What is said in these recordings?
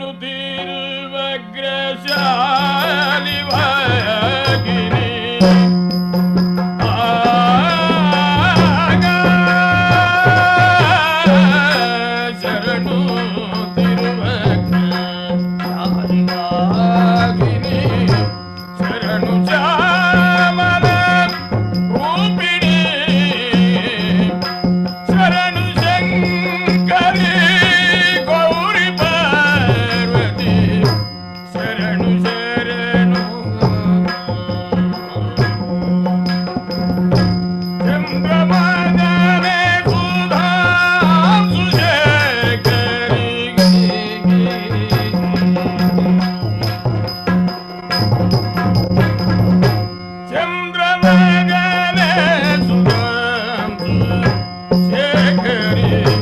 ुति वग्रशा Hare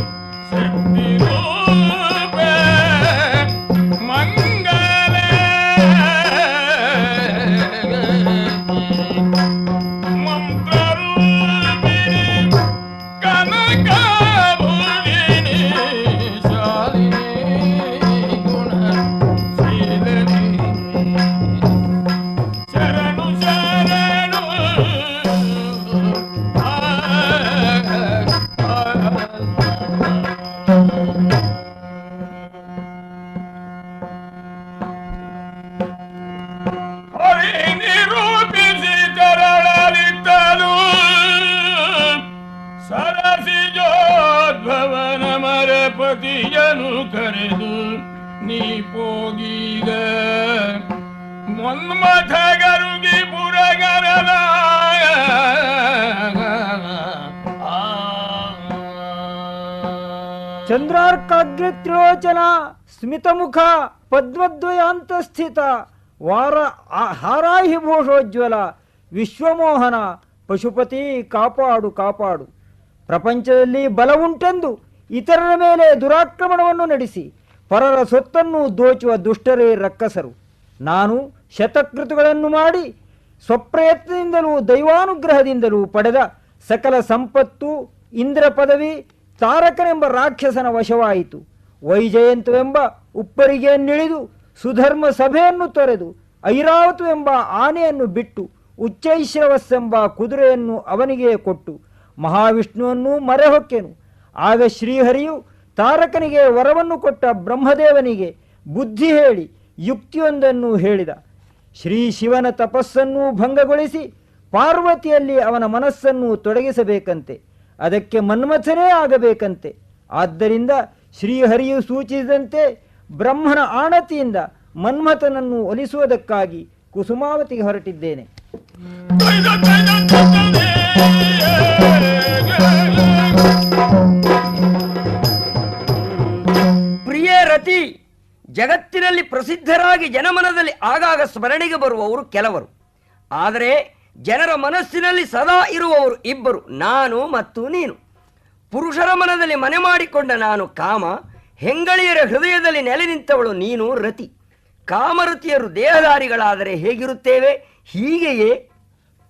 ಚಂದ್ರಾರ್ಕಾಗ್ರ Trilochana ಸ್ಮಿತಮುಖ ಪದ್ಮದ್ವಯಾಂತ ಸ್ಥಿತ ವಾರ ಹಾರಾಹಿ ಭೂಷೋಜ್ವಲ ವಿಶ್ವಮೋಹನ ಪಶುಪತಿ ಕಾಪಾಡು ಕಾಪಾಡು. ಪ್ರಪಂಚದಲ್ಲಿ ಬಲವುಂಟೆಂದು ಇತರರ ಮೇಲೆ ದುರಾಕ್ರಮಣವನ್ನು ನಡೆಸಿ ಪರರ ಸೊತ್ತನ್ನು ದೋಚುವ ದುಷ್ಟರೇ ರಕ್ಕಸರು. ನಾನು ಶತಕೃತುಗಳನ್ನು ಮಾಡಿ ಸ್ವಪ್ರಯತ್ನದಿಂದಲೂ ದೈವಾನುಗ್ರಹದಿಂದಲೂ ಪಡೆದ ಸಕಲ ಸಂಪತ್ತು ಇಂದ್ರ ಪದವಿ ತಾರಕನೆಂಬ ರಾಕ್ಷಸನ ವಶವಾಯಿತು. ವೈಜಯಂತವೆಂಬ ಉಪ್ಪರಿಗೆಯನ್ನಿಳಿದು ಸುಧರ್ಮ ಸಭೆಯನ್ನು ತೊರೆದು ಐರಾವತವೆಂಬ ಆನೆಯನ್ನು ಬಿಟ್ಟು ಉಚ್ಚೈಶ್ರವಸ್ಸೆಂಬ ಕುದುರೆಯನ್ನು ಅವನಿಗೆ ಕೊಟ್ಟು ಮಹಾವಿಷ್ಣುವನ್ನು ಮರೆಹೊಕ್ಕೆನು. ಆಗ ಶ್ರೀಹರಿಯು ತಾರಕನಿಗೆ ವರವನ್ನು ಕೊಟ್ಟ ಬ್ರಹ್ಮದೇವನಿಗೆ ಬುದ್ಧಿ ಹೇಳಿ ಯುಕ್ತಿಯೊಂದನ್ನು ಹೇಳಿದ. ಶ್ರೀ ಶಿವನ ತಪಸ್ಸನ್ನು ಭಂಗಗೊಳಿಸಿ ಪಾರ್ವತಿಯಲ್ಲಿ ಅವನ ಮನಸ್ಸನ್ನು ತೊಡಗಿಸಬೇಕಂತೆ. ಅದಕ್ಕೆ ಮನ್ಮಥನೇ ಆಗಬೇಕಂತೆ. ಆದ್ದರಿಂದ ಶ್ರೀಹರಿಯು ಸೂಚಿಸಿದಂತೆ ಬ್ರಹ್ಮನ ಆಣತಿಯಿಂದ ಮನ್ಮಥನನ್ನು ಒಲಿಸುವುದಕ್ಕಾಗಿ ಕುಸುಮಾವತಿಗೆ ಹೊರಟಿದ್ದೇನೆ. ಪ್ರಿಯ ರತಿ, ಜಗತ್ತಿನಲ್ಲಿ ಪ್ರಸಿದ್ಧರಾಗಿ ಜನಮನದಲ್ಲಿ ಆಗಾಗ ಸ್ಮರಣೆಗೆ ಬರುವವರು ಕೆಲವರು. ಆದರೆ ಜನರ ಮನಸ್ಸಿನಲ್ಲಿ ಸದಾ ಇರುವವರು ಇಬ್ಬರು, ನಾನು ಮತ್ತು ನೀನು. ಪುರುಷರ ಮನದಲ್ಲಿ ಮನೆ ಮಾಡಿಕೊಂಡ ನಾನು ಕಾಮ, ಹೆಂಗಳಿಯರ ಹೃದಯದಲ್ಲಿ ನೆಲೆ ನಿಂತವಳು ನೀನು ರತಿ. ಕಾಮರತಿಯರು ದೇಹಧಾರಿಗಳಾದರೆ ಹೇಗಿರುತ್ತೇವೆ? ಹೀಗೆಯೇ.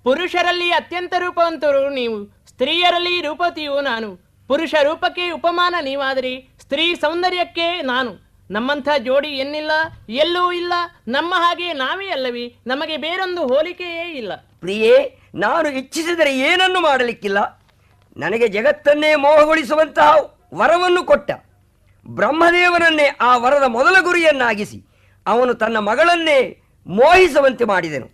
ಪುರುಷರಲ್ಲಿ ಅತ್ಯಂತ ರೂಪವಂತರು ನೀವು, ಸ್ತ್ರೀಯರಲ್ಲಿ ರೂಪತಿಯು ನಾನು. ಪುರುಷ ರೂಪಕ್ಕೆ ಉಪಮಾನ ನೀವಾದರೆ ಸ್ತ್ರೀ ಸೌಂದರ್ಯಕ್ಕೆ ನಾನು. ನಮ್ಮಂಥ ಜೋಡಿ ಎನ್ನಿಲ್ಲ? ಎಲ್ಲೂ ಇಲ್ಲ. ನಮ್ಮ ಹಾಗೆ ನಾವೇ ಅಲ್ಲವಿ? ನಮಗೆ ಬೇರೊಂದು ಹೋಲಿಕೆಯೇ ಇಲ್ಲ. ಪ್ರಿಯೇ ನಾನು ಇಚ್ಛಿಸಿದರೆ ಏನನ್ನು ಮಾಡಲಿಕ್ಕಿಲ್ಲ. ನನಗೆ ಜಗತ್ತನ್ನೇ ಮೋಹಗೊಳಿಸುವಂತಹ ವರವನ್ನು ಕೊಟ್ಟ. ಬ್ರಹ್ಮದೇವನನ್ನೇ ಆ ವರದ ಮೊದಲ ಗುರಿಯನ್ನಾಗಿಸಿ ಅವನು ತನ್ನ ಮಗಳನ್ನೇ ಮೋಹಿಸುವಂತೆ ಮಾಡಿದನು.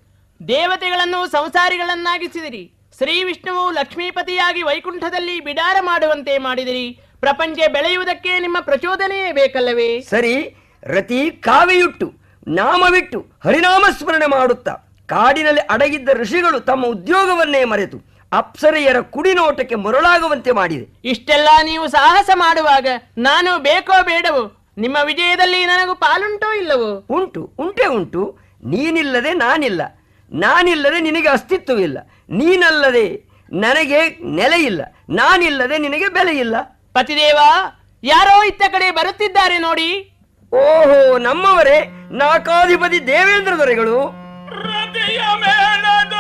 ದೇವತೆಗಳನ್ನು ಸಂಸಾರಿಗಳನ್ನಾಗಿಸಿದಿರಿ. ಶ್ರೀ ವಿಷ್ಣುವು ಲಕ್ಷ್ಮೀಪತಿಯಾಗಿ ವೈಕುಂಠದಲ್ಲಿ ಬಿಡಾರ ಮಾಡುವಂತೆ ಮಾಡಿದಿರಿ. ಪ್ರಪಂಚ ಬೆಳೆಯುವುದಕ್ಕೆ ನಿಮ್ಮ ಪ್ರಚೋದನೆಯೇ ಬೇಕಲ್ಲವೇ? ಸರಿ ರತಿ ಕಾವೆಯುಟ್ಟು ನಾಮವಿಟ್ಟು ಹರಿನಾಮ ಸ್ಮರಣೆ ಮಾಡುತ್ತಾ. ಕಾಡಿನಲ್ಲಿ ಅಡಗಿದ್ದ ಋಷಿಗಳು ತಮ್ಮ ಉದ್ಯೋಗವನ್ನೇ ಮರೆತು ಅಪ್ಸರೆಯರ ಕುಡಿನೋಟಕ್ಕೆ ಮರುಳಾಗುವಂತೆ ಮಾಡಿದೆ. ಇಷ್ಟೆಲ್ಲ ನೀವು ಸಾಹಸ ಮಾಡುವಾಗ ನಾನು ಬೇಕೋ ಬೇಡವೋ? ನಿಮ್ಮ ವಿಜಯದಲ್ಲಿ ನನಗೂ ಪಾಲುಂಟೋ ಇಲ್ಲವೋ? ಉಂಟು ಉಂಟೆ ಉಂಟು. ನೀನಿಲ್ಲದೆ ನಾನಿಲ್ಲ. ನಾನಿಲ್ಲದೆ ನಿನಗೆ ಅಸ್ತಿತ್ವವಿಲ್ಲ. ನೀನಲ್ಲದೆ ನನಗೆ ನೆಲೆಯಿಲ್ಲ. ನಾನಿಲ್ಲದೆ ನಿನಗೆ ಬೆಲೆ ಇಲ್ಲ ಪತಿದೇವ ಯಾರೋ ಇತ್ತ ಕಡೆ ಬರುತ್ತಿದ್ದಾರೆ ನೋಡಿ. ಓಹೋ ನಮ್ಮವರೇ ನಾಕಾಧಿಪತಿ ದೇವೇಂದ್ರ ದೊರೆಗಳು. ರತಿಯ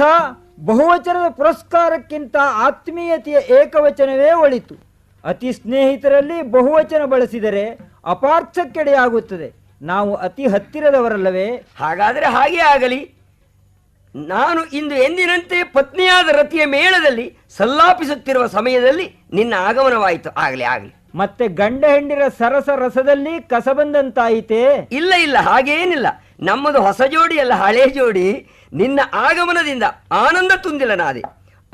ಮನ್ಮಥ ಬಹುವಚನದ ಪುರಸ್ಕಾರಕ್ಕಿಂತ ಆತ್ಮೀಯತೆಯ ಏಕವಚನವೇ ಒಳಿತು. ಅತಿ ಸ್ನೇಹಿತರಲ್ಲಿ ಬಹುವಚನ ಬಳಸಿದರೆ ಅಪಾರ್ಥಕ್ಕೆಡೆಯಾಗುತ್ತದೆ. ನಾವು ಅತಿ ಹತ್ತಿರದವರಲ್ಲವೇ? ಹಾಗಾದರೆ ಹಾಗೆ ಆಗಲಿ. ನಾನು ಇಂದು ಎಂದಿನಂತೆ ಪತ್ನಿಯಾದ ರತಿಯ ಮೇಳದಲ್ಲಿ ಸಲ್ಲಾಪಿಸುತ್ತಿರುವ ಸಮಯದಲ್ಲಿ ನಿನ್ನ ಆಗಮನವಾಯಿತು. ಆಗಲಿ ಆಗಲಿ. ಮತ್ತೆ ಗಂಡ ಹೆಂಡಿರ ಸರಸ ರಸದಲ್ಲಿ ಕಸ ಬಂದಂತಾಯಿತೇ ಇಲ್ಲ ಇಲ್ಲ ಹಾಗೇನಿಲ್ಲ. ನಮ್ಮದು ಹೊಸ ಜೋಡಿ ಅಲ್ಲ ಹಳೆ ಜೋಡಿ. ನಿನ್ನ ಆಗಮನದಿಂದ ಆನಂದ ತುಂದಿಲನಾದೆ.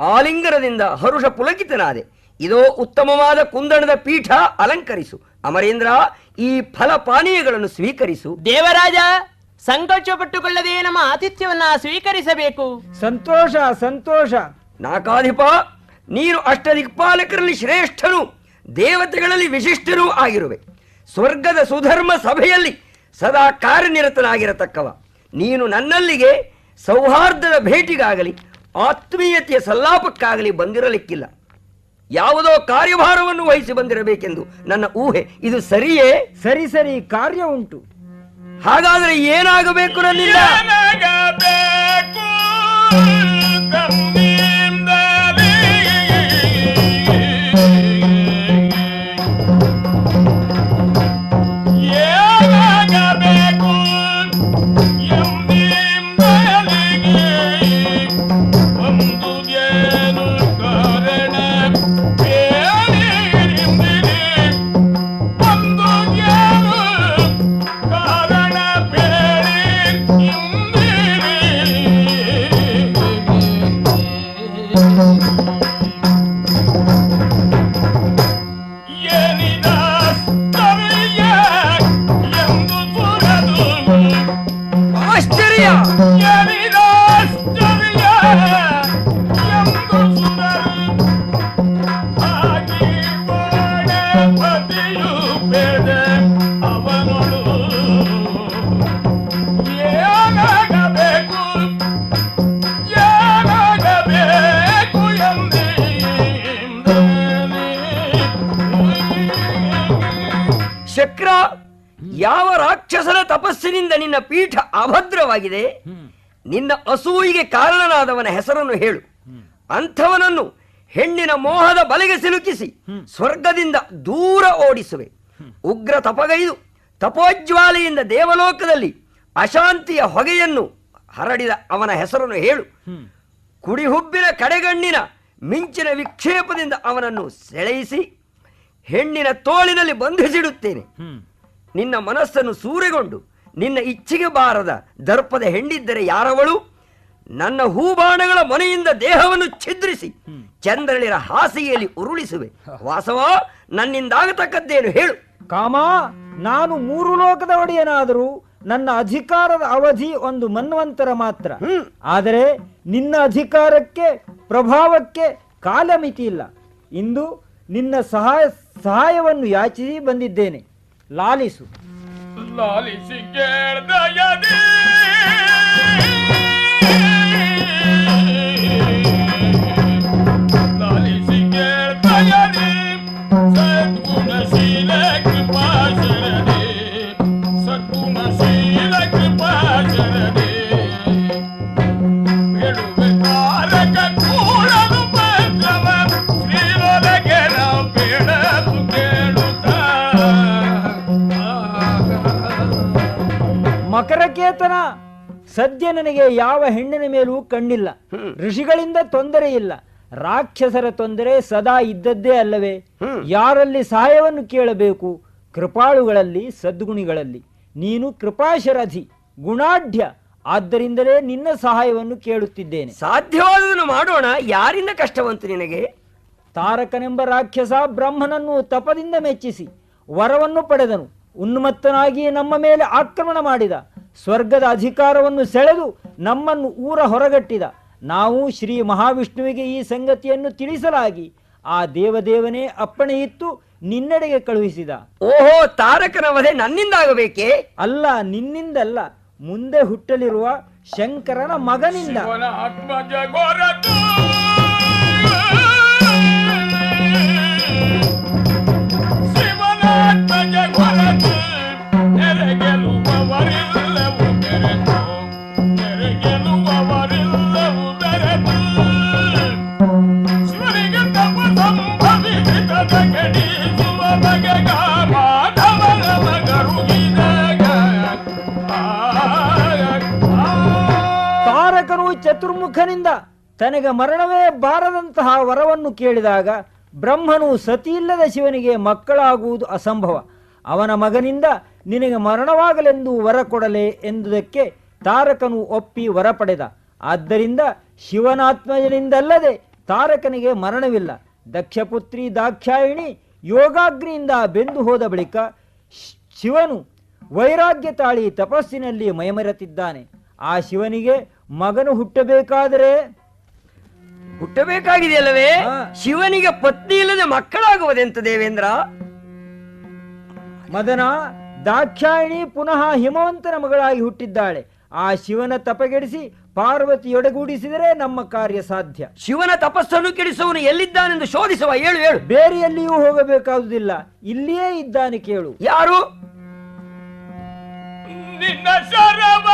ಆಲಿಂಗನದಿಂದ ಹರುಷ ಪುಲಕಿತನಾದೆ. ಇದೋ ಉತ್ತಮವಾದ ಕುಂದಣದ ಪೀಠ ಅಲಂಕರಿಸು. ಅಮರೇಂದ್ರ ಈ ಫಲ ಪಾನೀಯಗಳನ್ನು ಸ್ವೀಕರಿಸು. ದೇವರಾಜ ಸಂಕೋಚ ಪಟ್ಟುಕೊಳ್ಳದೆ ನಮ್ಮ ಆತಿಥ್ಯವನ್ನ ಸ್ವೀಕರಿಸಬೇಕು. ಸಂತೋಷ ಸಂತೋಷ. ನಾಕಾಧಿಪ ನೀನು ಅಷ್ಟದಿಕ್ಪಾಲಕರಲ್ಲಿ ಶ್ರೇಷ್ಠನು. ದೇವತೆಗಳಲ್ಲಿ ವಿಶಿಷ್ಟರೂ ಆಗಿರುವೆ. ಸ್ವರ್ಗದ ಸುಧರ್ಮ ಸಭೆಯಲ್ಲಿ ಸದಾ ಕಾರ್ಯನಿರತನಾಗಿರತಕ್ಕವ. ನೀನು ನನ್ನಲ್ಲಿಗೆ ಸೌಹಾರ್ದದ ಭೇಟಿಗಾಗಲಿ ಆತ್ಮೀಯತೆಯ ಸಲ್ಲಾಪಕ್ಕಾಗಲಿ ಬಂದಿರಲಿಕ್ಕಿಲ್ಲ. ಯಾವುದೋ ಕಾರ್ಯಭಾರವನ್ನು ವಹಿಸಿ ಬಂದಿರಬೇಕೆಂದು ನನ್ನ ಊಹೆ. ಇದು ಸರಿಯೇ? ಸರಿ ಸರಿ ಕಾರ್ಯ ಉಂಟು. ಹಾಗಾದರೆ ಏನಾಗಬೇಕು ನನ್ನಿಂದ? ಯಾವ ರಾಕ್ಷಸರ ತಪಸ್ಸಿನಿಂದ ನಿನ್ನ ಪೀಠ ಅಭದ್ರವಾಗಿದೆ? ನಿನ್ನ ಅಸೂಯಿಗೆ ಕಾರಣನಾದವನ ಹೆಸರನ್ನು ಹೇಳು. ಅಂಥವನನ್ನು ಹೆಣ್ಣಿನ ಮೋಹದ ಬಲೆಗೆ ಸಿಲುಕಿಸಿ ಸ್ವರ್ಗದಿಂದ ದೂರ ಓಡಿಸುವೆ. ಉಗ್ರ ತಪಗೈದು ತಪೋಜ್ವಾಲೆಯಿಂದ ದೇವಲೋಕದಲ್ಲಿ ಅಶಾಂತಿಯ ಹೊಗೆಯನ್ನು ಹರಡಿದ ಅವನ ಹೆಸರನ್ನು ಹೇಳು. ಕುಡಿಹುಬ್ಬಿನ ಕಡೆಗಣ್ಣಿನ ಮಿಂಚಿನ ವಿಕ್ಷೇಪದಿಂದ ಅವನನ್ನು ಸೆಳೆಯಿಸಿ ಹೆಣ್ಣಿನ ತೋಳಿನಲ್ಲಿ ಬಂಧಿಸಿಡುತ್ತೇನೆ. ನಿನ್ನ ಮನಸ್ಸನ್ನು ಸೂರೆಗೊಂಡು ನಿನ್ನ ಇಚ್ಛೆಗೆ ಬಾರದ ದರ್ಪದ ಹೆಂಡಿದ್ದರೆ ಯಾರವಳು? ನನ್ನ ಹೂಬಾಣಗಳ ಮನೆಯಿಂದ ದೇಹವನ್ನು ಛಿದ್ರಿಸಿ ಚಂದ್ರಳಿರ ಹಾಸಿಗೆಯಲ್ಲಿ ಉರುಳಿಸುವೆ. ವಾಸವ ನನ್ನಿಂದಾಗತಕ್ಕದ್ದೇನು ಹೇಳು. ಕಾಮ ನಾನು ಮೂರು ಲೋಕದ ಒಡೆಯನಾದರೂ ನನ್ನ ಅಧಿಕಾರದ ಅವಧಿ ಒಂದು ಮನ್ವಂತರ ಮಾತ್ರ. ಆದರೆ ನಿನ್ನ ಅಧಿಕಾರಕ್ಕೆ ಪ್ರಭಾವಕ್ಕೆ ಕಾಲಮಿತಿ ಇಲ್ಲ ಇಂದು ನಿನ್ನ ಸಹಾಯ ಸಹಾಯವನ್ನು ಯಾಚಿಸಿ ಬಂದಿದ್ದೇನೆ. ಲಾಲಿಸು. ಲಾಲಿಸಿ ಕೇಳ್ದಯದಿ ಸದ್ಯ ನನಗೆ ಯಾವ ಹೆಣ್ಣಿನ ಮೇಲೂ ಕಣ್ಣಿಲ್ಲ. ಋಷಿಗಳಿಂದ ತೊಂದರೆ ಇಲ್ಲ. ರಾಕ್ಷಸರ ತೊಂದರೆ ಸದಾ ಇದ್ದದ್ದೇ ಅಲ್ಲವೇ? ಯಾರಲ್ಲಿ ಸಹಾಯವನ್ನು ಕೇಳಬೇಕು? ಕೃಪಾಳುಗಳಲ್ಲಿ ಸದ್ಗುಣಿಗಳಲ್ಲಿ. ನೀನು ಕೃಪಾಶರಧಿ ಗುಣಾಢ್ಯ. ಆದ್ದರಿಂದಲೇ ನಿನ್ನ ಸಹಾಯವನ್ನು ಕೇಳುತ್ತಿದ್ದೇನೆ. ಸಾಧ್ಯವಾದುದನ್ನು ಮಾಡೋಣ. ಯಾರಿಂದ ಕಷ್ಟವಂತು ನಿನಗೆ? ತಾರಕನೆಂಬ ರಾಕ್ಷಸ ಬ್ರಹ್ಮನನ್ನು ತಪದಿಂದ ಮೆಚ್ಚಿಸಿ ವರವನ್ನು ಪಡೆದನು. ಉನ್ಮತ್ತನಾಗಿ ನಮ್ಮ ಮೇಲೆ ಆಕ್ರಮಣ ಮಾಡಿದ. ಸ್ವರ್ಗದ ಅಧಿಕಾರವನ್ನು ಸೆಳೆದು ನಮ್ಮನ್ನು ಊರ ಹೊರಗಟ್ಟಿದ. ನಾವು ಶ್ರೀ ಮಹಾವಿಷ್ಣುವಿಗೆ ಈ ಸಂಗತಿಯನ್ನು ತಿಳಿಸಲಾಗಿ ಆ ದೇವದೇವನೇ ಅಪ್ಪಣೆ ಇತ್ತು ನಿನ್ನೆಡೆಗೆ ಕಳುಹಿಸಿದ. ಓಹೋ ತಾರಕನ ವಧೆ ನನ್ನಿಂದಾಗಬೇಕೇ? ಅಲ್ಲ ನಿನ್ನಿಂದಲ್ಲ. ಮುಂದೆ ಹುಟ್ಟಲಿರುವ ಶಂಕರನ ಮಗನಿಂದ. ಶಿವನ ಆತ್ಮಜ ತನಗೆ ಮರಣವೇ ಬಾರದಂತಹ ವರವನ್ನು ಕೇಳಿದಾಗ ಬ್ರಹ್ಮನು ಸತಿಯಿಲ್ಲದ ಶಿವನಿಗೆ ಮಕ್ಕಳಾಗುವುದು ಅಸಂಭವ. ಅವನ ಮಗನಿಂದ ನಿನಗೆ ಮರಣವಾಗಲೆಂದು ವರ ಕೊಡಲೆ ಎಂದುದಕ್ಕೆ ತಾರಕನು ಒಪ್ಪಿ ವರ ಪಡೆದ. ಆದ್ದರಿಂದ ಶಿವನಾತ್ಮಜನಿಂದಲ್ಲದೆ ತಾರಕನಿಗೆ ಮರಣವಿಲ್ಲ. ದಕ್ಷಪುತ್ರಿ ದಾಕ್ಷಾಯಿಣಿ ಯೋಗಾಗ್ನಿಯಿಂದ ಬೆಂದು ಹೋದ ಬಳಿಕ ಶಿವನು ವೈರಾಗ್ಯ ತಾಳಿ ತಪಸ್ಸಿನಲ್ಲಿ ಮೈಮರೆತಿದ್ದಾನೆ. ಆ ಶಿವನಿಗೆ ಮಗನು ಹುಟ್ಟಬೇಕಾದರೆ? ಹುಟ್ಟಬೇಕಾಗಿದೆಯಲ್ಲವೇ. ಶಿವನಿಗೆ ಪತ್ನಿ ಇಲ್ಲದೆ ಮಕ್ಕಳಾಗುವುದೆಂತ ದೇವೇಂದ್ರ ಮದನ ದಾಕ್ಷಾಯಿಣಿ ಪುನಃ ಹಿಮವಂತನ ಮಗಳಾಗಿ ಹುಟ್ಟಿದ್ದಾಳೆ. ಆ ಶಿವನ ತಪಗೆಡಿಸಿ ಪಾರ್ವತಿಯೊಡಗೂಡಿಸಿದರೆ ನಮ್ಮ ಕಾರ್ಯ ಸಾಧ್ಯ. ಶಿವನ ತಪಸ್ಸನ್ನು ಕೆಡಿಸುವನು ಎಲ್ಲಿದ್ದಾನೆಂದು ಶೋಧಿಸುವ ಹೇಳು ಹೇಳು. ಬೇರೆ ಎಲ್ಲಿಯೂ ಹೋಗಬೇಕಾದುದಿಲ್ಲ. ಇಲ್ಲಿಯೇ ಇದ್ದಾನೆ ಕೇಳು. ಯಾರು? ನಿನ್ನ ಶರವ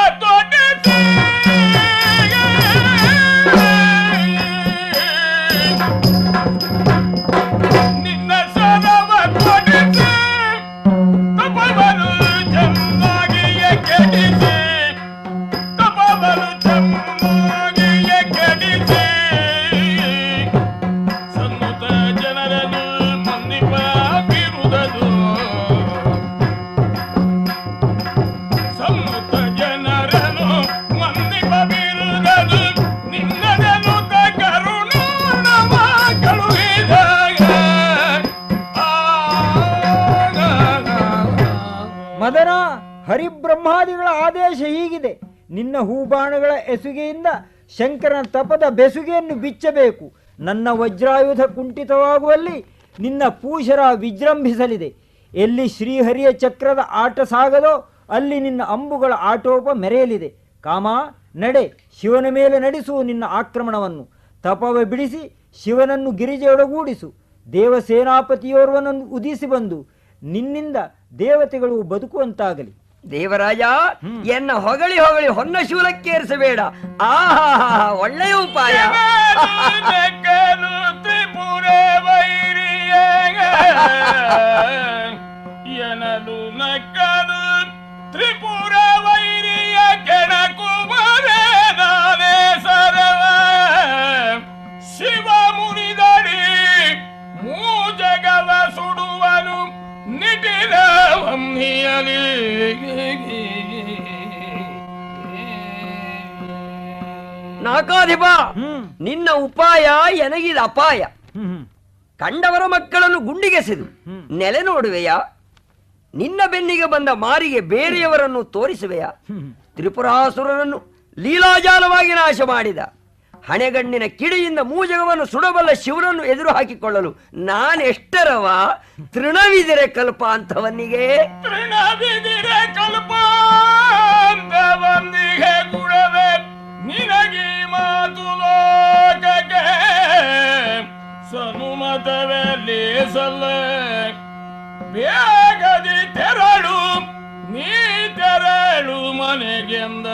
ಮದನ ಹರಿಬ್ರಹ್ಮಾದಿಗಳ ಆದೇಶ ಹೀಗಿದೆ. ನಿನ್ನ ಹೂಬಾಣಗಳ ಎಸುಗೆಯಿಂದ ಶಂಕರನ ತಪದ ಬೆಸುಗೆಯನ್ನು ಬಿಚ್ಚಬೇಕು. ನನ್ನ ವಜ್ರಾಯುಧ ಕುಂಠಿತವಾಗುವಲ್ಲಿ ನಿನ್ನ ಪೂಷರ ವಿಜೃಂಭಿಸಲಿದೆ. ಎಲ್ಲಿ ಶ್ರೀಹರಿಯ ಚಕ್ರದ ಆಟ ಸಾಗದೋ ಅಲ್ಲಿ ನಿನ್ನ ಅಂಬುಗಳ ಆಟೋಪ ಮೆರೆಯಲಿದೆ. ಕಾಮ, ನಡೆ, ಶಿವನ ಮೇಲೆ ನಡೆಸು ನಿನ್ನ ಆಕ್ರಮಣವನ್ನು. ತಪವ ಬಿಡಿಸಿ ಶಿವನನ್ನು ಗಿರಿಜೆಯೊಡಗೂಡಿಸು. ದೇವಸೇನಾಪತಿಯೋರ್ವನನ್ನು ಉದಿಸಿ ಬಂದು ನಿನ್ನಿಂದ ದೇವತೆಗಳು ಬದುಕುವಂತಾಗಲಿ. ದೇವರಾಜ ಎನ್ನ ಹೊಗಳಿ ಹೊಗಳಿ ಹೊನ್ನ ಶೂಲಕ್ಕೇರಿಸಬೇಡ. ಆಹಾ ಒಳ್ಳೆಯ ಉಪಾಯ. ನೆಕ್ಕಲು ತ್ರಿಪುರ ವೈರಿಯ ಎನಲು ನಕ್ಕಲು ತ್ರಿಪುರ ವೈರಿಯ ಕೆಣಕುಮರ ನಾನೇ ಸರವ ಶಿವ ಮುನಿದಡಿ ಮೂಜಗವ ನಾಕಾಧಿಪ ಹ್ಮ್. ನಿನ್ನ ಉಪಾಯ ಎನಗಿದ ಅಪಾಯ. ಕಂಡವರ ಮಕ್ಕಳನ್ನು ಗುಂಡಿಗೆಸೆದು ನೆಲೆ ನೋಡುವೆಯಾ? ನಿನ್ನ ಬೆನ್ನಿಗೆ ಬಂದ ಮಾರಿಗೆ ಬೇರೆಯವರನ್ನು ತೋರಿಸುವೆಯಾ? ತ್ರಿಪುರಾಸುರರನ್ನು ಲೀಲಾಜಾಲವಾಗಿ ನಾಶ ಮಾಡಿದ ಹಣೆಗಣ್ಣಿನ ಕಿಡಿಯಿಂದ ಮೂಜಗವನ್ನು ಸುಡಬಲ್ಲ ಶಿವನನ್ನು ಎದುರು ಹಾಕಿಕೊಳ್ಳಲು ನಾನೆಷ್ಟರವ ತೃಣವಿದಿರೆ ಕಲ್ಪ ಅಂತವನಿಗೆ. ತೃಣವಿದಿರೆ ಕಲ್ಪ ಅಂತ ಬಂದಿಗೆ ಗುಣವೇ ನಿನಗೆ ಮಾತು ಲೋಕಕ್ಕೆ. ಸನುಮತವೇ ಲೇಸಲ್ಲ ಬೇಗದಿ ತೆರಳು, ನೀ ತೆರಳು ಮನೆಗೆಂದ.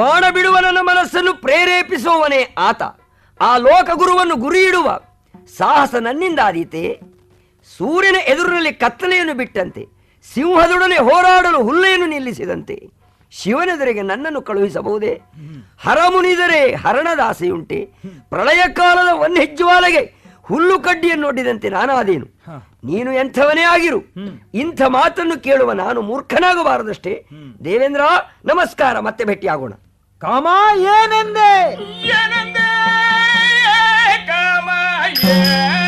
ಬಾಣ ಬಿಡುವ ನನ್ನ ಮನಸ್ಸನ್ನು ಪ್ರೇರೇಪಿಸುವವನೇ ಆತ. ಆ ಲೋಕಗುರುವನ್ನು ಗುರಿಯಿಡುವ ಸಾಹಸ ನನ್ನಿಂದಾದೀತೆ ಸೂರ್ಯನ ಎದುರಿನಲ್ಲಿ ಕತ್ತಲೆಯನ್ನು ಬಿಟ್ಟಂತೆ, ಸಿಂಹದೊಡನೆ ಹೋರಾಡಲು ಹುಲ್ಲೆಯನ್ನು ನಿಲ್ಲಿಸಿದಂತೆ. ಶಿವನೆದುರಿಗೆ ನನ್ನನ್ನು ಕಳುಹಿಸಬಹುದೇ? ಹರ ಮುನಿದರೆ ಹರಣದ ಆಸೆಯುಂಟೆ ಪ್ರಳಯ ಕಾಲದ ವನ್ಯಜ್ವಾಲೆಗೆ ಹುಲ್ಲು ಕಡ್ಡಿಯನ್ನು ನೋಡಿದಂತೆ ನಾನಾದೇನು. ನೀನು ಎಂಥವನೇ ಆಗಿರು? ಇಂಥ ಮಾತನ್ನು ಕೇಳುವ ನಾನು ಮೂರ್ಖನಾಗಬಾರದಷ್ಟೇ. ದೇವೇಂದ್ರ, ನಮಸ್ಕಾರ, ಮತ್ತೆ ಭೇಟಿಯಾಗೋಣ. ಕಾಮ ಏನೆಂದೆ ಏನಂದೆ ಕಾಮ ಏನಂದೆ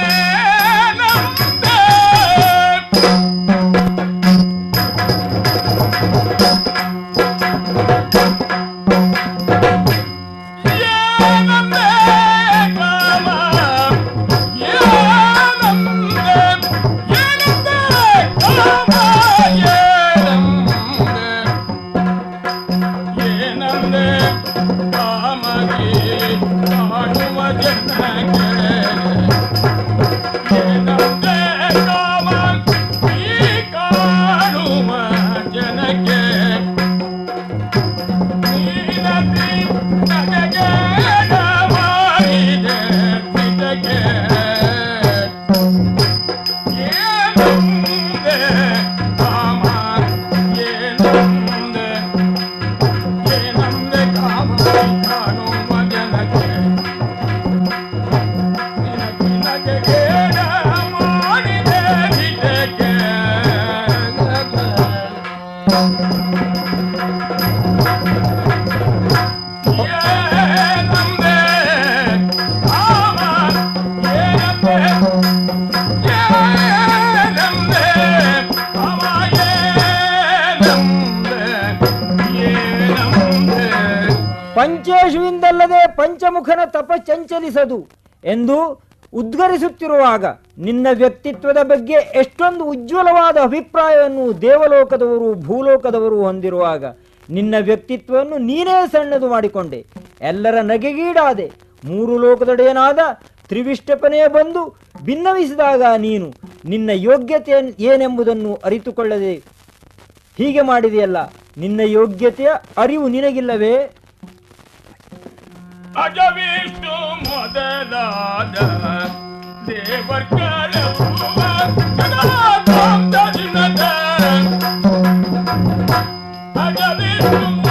ಪಂಚಮುಖನ ತಪ ಚಂಚಲಿಸದು ಎಂದು ಉದ್ಗರಿಸುತ್ತಿರುವಾಗ ನಿನ್ನ ವ್ಯಕ್ತಿತ್ವದ ಬಗ್ಗೆ ಎಷ್ಟೊಂದು ಉಜ್ವಲವಾದ ಅಭಿಪ್ರಾಯವನ್ನು ದೇವಲೋಕದವರು, ಭೂಲೋಕದವರು ಹೊಂದಿರುವಾಗ ನಿನ್ನ ವ್ಯಕ್ತಿತ್ವವನ್ನು ನೀನೇ ಸಣ್ಣದು ಮಾಡಿಕೊಂಡೆ. ಎಲ್ಲರ ನಗೆಗೀಡಾದೆ ಮೂರು ಲೋಕದೊಡೆಯನಾದ ತ್ರಿವಿಷ್ಟಪನೆಯ ಬಂದು ಭಿನ್ನವಿಸಿದಾಗ ನೀನು ನಿನ್ನ ಯೋಗ್ಯತೆ ಏನೆಂಬುದನ್ನು ಅರಿತುಕೊಳ್ಳದೆ ಹೀಗೆ ಮಾಡಿದೆಯಲ್ಲ, ನಿನ್ನ ಯೋಗ್ಯತೆಯ ಅರಿವು ನಿನಗಿಲ್ಲವೇ? అజవిష్ణు మొదలాడ దేవర్కర అజవిష్ణు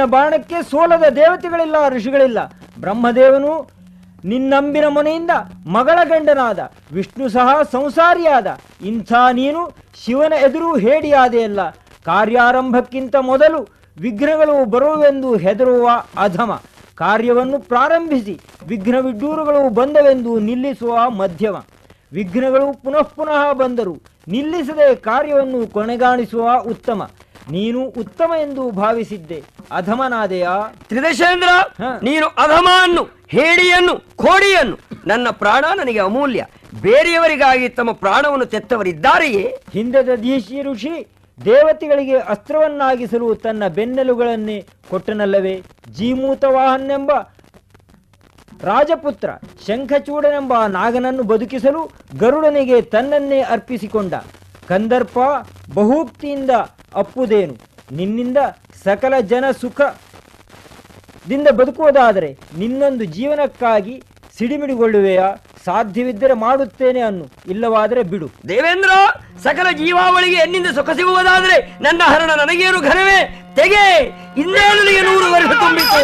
ನಿನ್ನ ಬಾಣಕ್ಕೆ ಸೋಲದ ದೇವತೆಗಳಿಲ್ಲ, ಋಷಿಗಳಿಲ್ಲ. ಬ್ರಹ್ಮದೇವನು ನಿನ್ನಂಬಿನ ಮನೆಯಿಂದ ಮಗಳ ಗಂಡನಾದ, ವಿಷ್ಣು ಸಹ ಸಂಸಾರಿಯಾದ. ಇಂಥ ನೀನು ಶಿವನ ಎದುರು ಹೇಡಿಯಾದೆಯಲ್ಲ. ಕಾರ್ಯಾರಂಭಕ್ಕಿಂತ ಮೊದಲು ವಿಘ್ನಗಳು ಬರುವೆಂದು ಹೆದರುವ ಅಧಮ. ಕಾರ್ಯವನ್ನು ಪ್ರಾರಂಭಿಸಿ ವಿಘ್ನವಿಡ್ಡೂರುಗಳು ಬಂದವೆಂದು ನಿಲ್ಲಿಸುವ ಮಧ್ಯಮ. ವಿಘ್ನಗಳು ಪುನಃ ಪುನಃ ಬಂದರು ನಿಲ್ಲಿಸದೆ ಕಾರ್ಯವನ್ನು ಕೊನೆಗಾಣಿಸುವ ಉತ್ತಮ. ನೀನು ಉತ್ತಮ ಎಂದು ಭಾವಿಸಿದ್ದೆ. ಅಧಮನಾದೆಯ ತ್ರಿದಶೇಂದ್ರ. ನೀನು ಅಧಮವನ್ನು ಹೇಡಿಯನ್ನು ಕೋಡಿಯನ್ನು. ನನ್ನ ಪ್ರಾಣ ನನಗೆ ಅಮೂಲ್ಯ. ಬೇರೆಯವರಿಗಾಗಿ ತಮ್ಮ ಪ್ರಾಣವನ್ನು ತೆತ್ತವರಿದ್ದಾರೆಯೇ? ಹಿಂದೆ ದಧೀಶಿ ಋಷಿ ದೇವತೆಗಳಿಗೆ ಅಸ್ತ್ರವನ್ನಾಗಿಸಲು ತನ್ನ ಬೆನ್ನೆಲುಗಳನ್ನೇ ಕೊಟ್ಟನಲ್ಲವೇ? ಜೀಮೂತವಾಹನೆಂಬ ರಾಜಪುತ್ರ ಶಂಖಚೂಡನೆಂಬ ನಾಗನನ್ನು ಬದುಕಿಸಲು ಗರುಡನಿಗೆ ತನ್ನನ್ನೇ ಅರ್ಪಿಸಿಕೊಂಡ. ಕಂದರ್ಪ ಬಹುಕ್ತಿಯಿಂದ ಅಪ್ಪುದೇನು? ನಿನ್ನಿಂದ ಸಕಲ ಜನ ಸುಖದಿಂದ ಬದುಕುವುದಾದರೆ ನಿನ್ನೊಂದು ಜೀವನಕ್ಕಾಗಿ ಸಿಡಿಮಿಡಿಗೊಳ್ಳುವೆಯ? ಸಾಧ್ಯವಿದ್ದರೆ ಮಾಡುತ್ತೇನೆ ಅನ್ನು. ಇಲ್ಲವಾದರೆ ಬಿಡು. ದೇವೇಂದ್ರ, ಸಕಲ ಜೀವಾವಳಿಗೆ ಎನ್ನಿಂದ ಸುಖ ಸಿಗುವುದಾದರೆ ನನ್ನ ಹರಣ ನನಗೇನು ಘನವೇ? ತೆಗೆ! ಇನ್ನೇನು ನೂರು ವರ್ಷ ತುಂಬಿತು?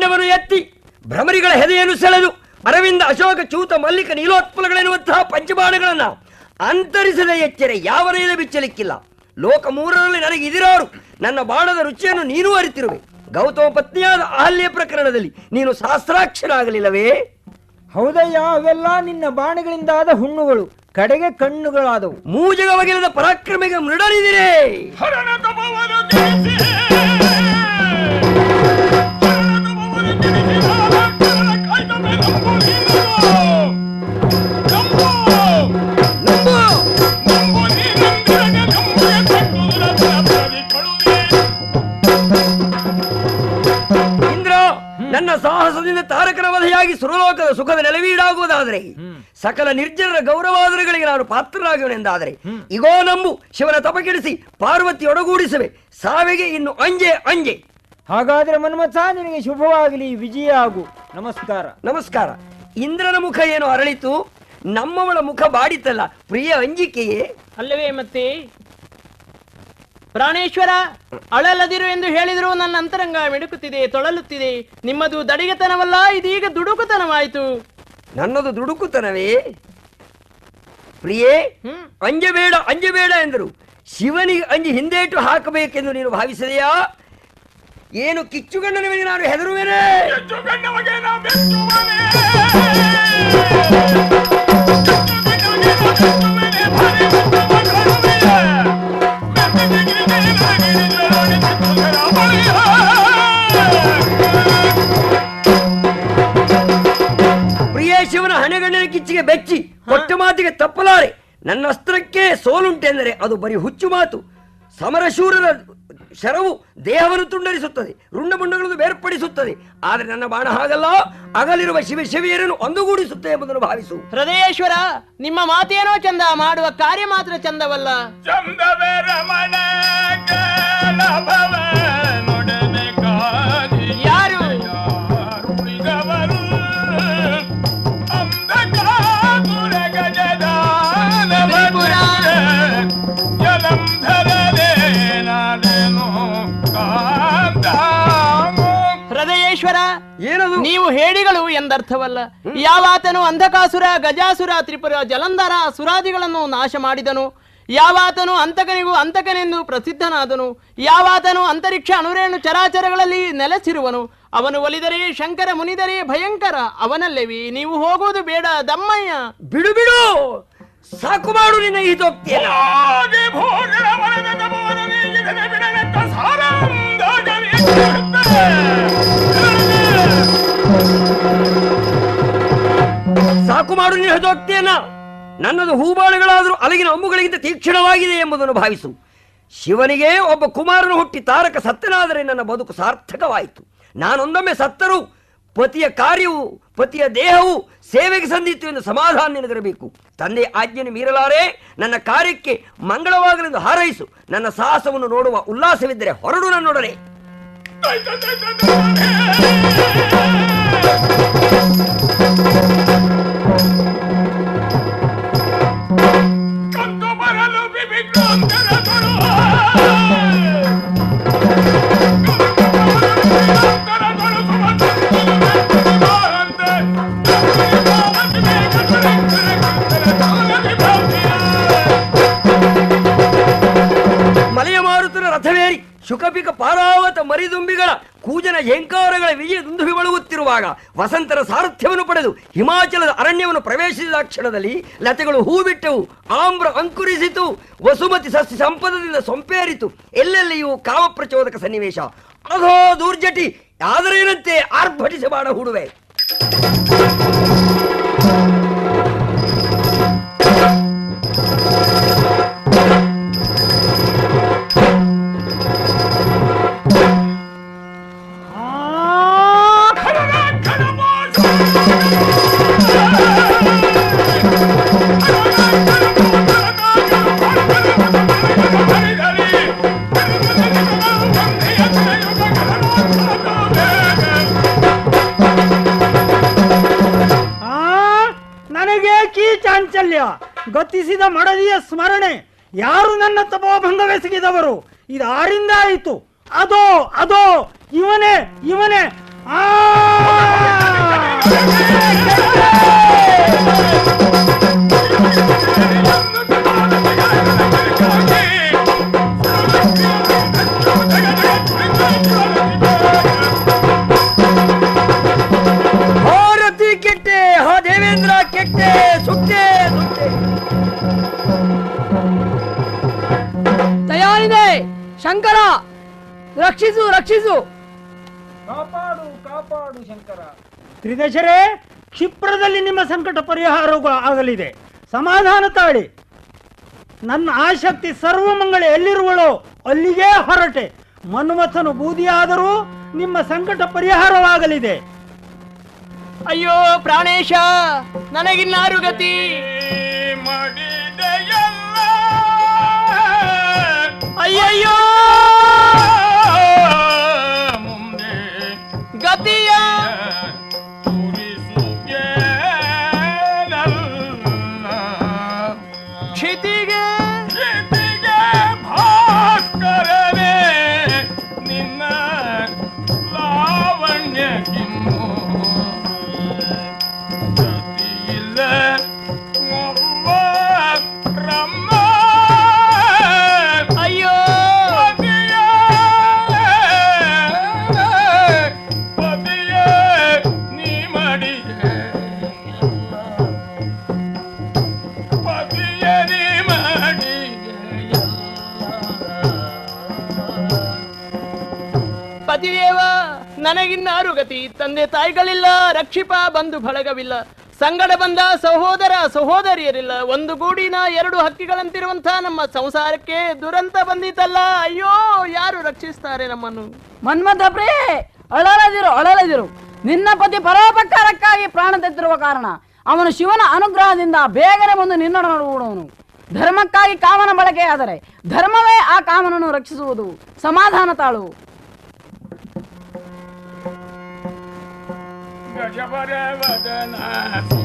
ಇಕ್ಷುಕೋದಂಡವನ್ನು ಎತ್ತಿ ಭ್ರಮರಿಗಳ ಹೆದೆಯನ್ನು ಸೆಳೆದು ಅರವಿಂದ ಅಶೋಕ ಚೂತ ಮಲ್ಲಿಕ ನೀಲೋತ್ಪಲಗಳೆನ್ನುವಂತಹ ಪಂಚಬಾಣಗಳನ್ನು ಅಂತರಿಸದ ಎಚ್ಚರೆ ರೈಲ ಬಿಚ್ಚಲಿಕ್ಕಿಲ್ಲ. ಲೋಕ ಮೂರರಲ್ಲಿ ನನಗೆ ಇದಿರೋರು. ನನ್ನ ಬಾಣದ ರುಚಿಯನ್ನು ನೀನು ಅರಿತಿರುವೆ. ಗೌತಮ ಪತ್ನಿಯಾದ ಅಹಲ್ಯ ಪ್ರಕರಣದಲ್ಲಿ ನೀನು ಸಹಸ್ರಾಕ್ಷರಾಗಲಿಲ್ಲವೇ ಹೌದಯ್ಯ ಅವೆಲ್ಲ ನಿನ್ನ ಬಾಣಗಳಿಂದಾದ ಹುಣ್ಣುಗಳು. ಕಡೆಗೆ ಕಣ್ಣುಗಳಾದವು. ಮೂಜಗ ಬಗೆಲದ ಪರಾಕ್ರಮಿಗೆ ಮೃಡರಿದಿರೇ. ಸುಖದ ನೆಲವೀಡಾಗುವುದಾದರೆ ಸಕಲ ನಿರ್ಜನರ ಗೌರವಾದರಗಳಿಗೆ ನಾನು ಪಾತ್ರರಾಗುವನೆಂದಾದರೆ ಇಗೋ ನಂಬು ಶಿವನ ತಪಕೆಡಿಸಿ ಪಾರ್ವತಿ ಒಡಗೂಡಿಸುವೆ ಸಾವಿಗೆ ಇನ್ನು ಅಂಜೆ ಅಂಜೆ. ಹಾಗಾದ್ರೆ ಮನ್ಮಥ ನಿನಗೆ ಶುಭವಾಗಲಿ ವಿಜಯ ಆಗು ನಮಸ್ಕಾರ. ನಮಸ್ಕಾರ. ಇಂದ್ರನ ಮುಖ ಏನು ಅರಳಿತು? ನಮ್ಮವಳ ಮುಖ ಬಾಡಿತಲ್ಲ ಪ್ರಿಯ ಅಂಜಿಕೆಯೇ? ಅಲ್ಲವೇ ಮತ್ತೆ? ಪ್ರಾಣೇಶ್ವರ ಅಳಲದಿರು ಎಂದು ಹೇಳಿದರು ನನ್ನ ಅಂತರಂಗ ಮಿಡುಕುತ್ತಿದೆ ತೊಳಲುತ್ತಿದೆ. ನಿಮ್ಮದು ದಡಿಗತನವಲ್ಲ ಇದೀಗ ದುಡುಕುತನವಾಯಿತು. ನನ್ನದು ದುಡುಕುತನವೇ? ಪ್ರಿಯೇ ಹ್ಮ್. ಅಂಜಬೇಡ ಅಂಜಬೇಡ ಎಂದರು. ಶಿವನಿಗೆ ಅಂಜಿ ಹಿಂದೇಟು ಹಾಕಬೇಕೆಂದು ನೀನು ಭಾವಿಸಿದೆಯಾ? ಏನು ಕಿಚ್ಚುಗಣ್ಣನ ಮೇಲೆ ನಾನು ಹೆದರುವೆನೇ? ಪ್ರಿಯ ಶಿವನ ಹಣೆಗಣ್ಣಿನ ಕಿಚ್ಚಿಗೆ ಬೆಚ್ಚಿ, ಕೊಟ್ಟ ಮಾತಿಗೆ ತಪ್ಪಲಾರೆ. ನನ್ನ ಅಸ್ತ್ರಕ್ಕೆ ಸೋಲುಂಟೆಂದರೆ ಅದು ಬರೀ ಹುಚ್ಚು ಮಾತು. ಸಮರಶೂರರ ಶರವು ದೇಹವನ್ನು ತುಂಡರಿಸುತ್ತದೆ ರುಂಡಮುಂಡಗಳನ್ನು ಬೇರ್ಪಡಿಸುತ್ತದೆ. ಆದರೆ ನನ್ನ ಬಾಣ ಹಾಗಲ್ಲ. ಅಗಲಿರುವ ಶಿವ ಶಿವಿಯರನ್ನು ಒಂದುಗೂಡಿಸುತ್ತೆ ಎಂಬುದನ್ನು ಭಾವಿಸು. ಹೃದಯೇಶ್ವರ ನಿಮ್ಮ ಮಾತೇನೋ ಚಂದ ಮಾಡುವ ಕಾರ್ಯ ಮಾತ್ರ ಚಂದವಲ್ಲ. ಚಂದವೇ ರಮಣ ಎಂದರ್ಥವಲ್ಲ ಯಾವಾತನು ಅಂಧಕಾಸುರ ಗಜಾಸುರ ತ್ರಿಪುರ ಜಲಂಧರ ಸುರಾದಿಗಳನ್ನು ನಾಶ ಮಾಡಿದನು. ಯಾವಾತನು ಅಂತಕನಿಗೂ ಅಂತಕನೆಂದು ಪ್ರಸಿದ್ಧನಾದನು. ಯಾವಾತನು ಅಂತರಿಕ್ಷ ಅನುರೇಣು ಚರಾಚರಗಳಲ್ಲಿ ನೆಲೆಸಿರುವನು. ಅವನು ಒಲಿದರೆ ಶಂಕರ ಮುನಿದರೆ ಭಯಂಕರ. ಅವನಲ್ಲೇವಿ ನೀವು ಹೋಗುವುದು ಬೇಡ ದಮ್ಮಯ್ಯ. ಬಿಡು ಬಿಡು. ಸಾಕು ಮಾಡು ನಿನ್ನ ಹಿತೋಕ್ತಿಯಲ್ಲ ಸಾಕು ಮಾಡು ನೀನು ಹೆದೋಗ್ತೇನ ನನ್ನದು ಹೂಬಾಳುಗಳಾದರೂ ಅಲಗಿನ ಅಂಬುಗಳಿಗಿಂತ ತೀಕ್ಷ್ಣವಾಗಿದೆ ಎಂಬುದನ್ನು ಭಾವಿಸು ಶಿವನಿಗೆ ಒಬ್ಬ ಕುಮಾರನು ಹುಟ್ಟಿ ತಾರಕ ಸತ್ತನಾದರೆ ನನ್ನ ಬದುಕು ಸಾರ್ಥಕವಾಯಿತು ನಾನೊಂದೊಮ್ಮೆ ಸತ್ತರು ಪತಿಯ ಕಾರ್ಯವು ಪತಿಯ ದೇಹವು ಸೇವೆಗೆ ಸಂದಿತ್ತು ಎಂದು ಸಮಾಧಾನ ನಿನಗಿರಬೇಕು ತಂದೆ ಆಜ್ಞೆಯನ್ನು ಮೀರಲಾರೆ ನನ್ನ ಕಾರ್ಯಕ್ಕೆ ಮಂಗಳವಾಗಲೆಂದು ಹಾರೈಸು ನನ್ನ ಸಾಹಸವನ್ನು ನೋಡುವ ಉಲ್ಲಾಸವಿದ್ದರೆ ಹೊರಡು ನನ್ನೊಡನೆ ಕಂತು Conqueror. ಶುಕಪಿಕ ಪಾರಾವತ ಮರಿದುಂಬಿಗಳ, ಕೂಜನ ಹೆಂಕಾರಗಳ ವಿಜಯ ದುಂದುಭಿ ಬಳಗುತ್ತಿರುವಾಗ ವಸಂತರ ಸಾರಥ್ಯವನ್ನು ಪಡೆದು ಹಿಮಾಚಲದ ಅರಣ್ಯವನ್ನು ಪ್ರವೇಶಿಸಿದ ಕ್ಷಣದಲ್ಲಿ ಲತೆಗಳು ಹೂ ಬಿಟ್ಟವು ಆಮ್ರ ಅಂಕುರಿಸಿತು. ವಸುಮತಿ ಸಸ್ಯ ಸಂಪದದಿಂದ ಸೊಂಪೇರಿತು. ಎಲ್ಲೆಲ್ಲಿಯೂ ಕಾಮ ಪ್ರಚೋದಕ ಸನ್ನಿವೇಶ. ಅಧೋ ದೂರ್ಜಟಿ, ಆದರೇನಂತೆ ಆರ್ಭಟಿಸಿ ಹೂಡುವೆ. ತಪೋಭಂಗವೆಸಗಿದವರು ಇದು ಆರಿಂದ ಆಯಿತು. ಅದೋ ಅದೋ ಇವನೇ ಇವನೇ. ತ್ರಿದಶರೇ ಕ್ಷಿಪ್ರದಲ್ಲಿ ನಿಮ್ಮ ಸಂಕಟ ಪರಿಹಾರ ಆಗಲಿದೆ. ಸಮಾಧಾನ ತಾಳಿ. ನನ್ನ ಆಸಕ್ತಿ ಸರ್ವಮಂಗಳ ಎಲ್ಲಿರುವಳೋ ಅಲ್ಲಿಗೇ ಹೊರಟೆ. ಮನ್ಮಥನು ಬೂದಿಯಾದರೂ ನಿಮ್ಮ ಸಂಕಟ ಪರಿಹಾರವಾಗಲಿದೆ. ಅಯ್ಯೋ ಪ್ರಾಣೇಶ ನನಗಿನ್ನಾರು ಗತಿ? ಅಯ್ಯಯ್ಯೋ! ನನಗಿನ್ನಾರು ಗತಿ ತಂದೆ ತಾಯಿಗಳಿಲ್ಲ, ರಕ್ಷಿಪ, ಬಂಧು ಬಳಗವಿಲ್ಲ. ಸಂಗಡ ಬಂದ ಸಹೋದರ ಸಹೋದರಿಯರಿಲ್ಲ. ಒಂದು ಗೂಡಿನ ಎರಡು ಹಕ್ಕಿಗಳಂತಿರುವಂತಹ ನಮ್ಮ ಸಂಸಾರಕ್ಕೆ ದುರಂತ ಬಂದಿತಲ್ಲ. ಅಯ್ಯೋ, ಯಾರು ರಕ್ಷಿಸ್ತಾರೆ ನಮ್ಮನ್ನು? ಮನ್ಮಥ ಪ್ರಿಯೆ ಅಳಲದಿರು ಅಳಲದಿರು. ನಿನ್ನ ಪತಿ ಪರೋಪಕಾರಕ್ಕಾಗಿ ಪ್ರಾಣ ತೆತ್ತಿರುವ ಕಾರಣ ಅವನು ಶಿವನ ಅನುಗ್ರಹದಿಂದ ಬೇಗನೆ ಬಂದು ನಿನ್ನೊಡನೂಡುವನು ಧರ್ಮಕ್ಕಾಗಿ ಕಾಮನ ಬಳಕೆಯಾದರೆ ಧರ್ಮವೇ ಆ ಕಾಮನನ್ನು ರಕ್ಷಿಸುವುದು. ಸಮಾಧಾನ ತಾಳು. Jabba Dabba Dabba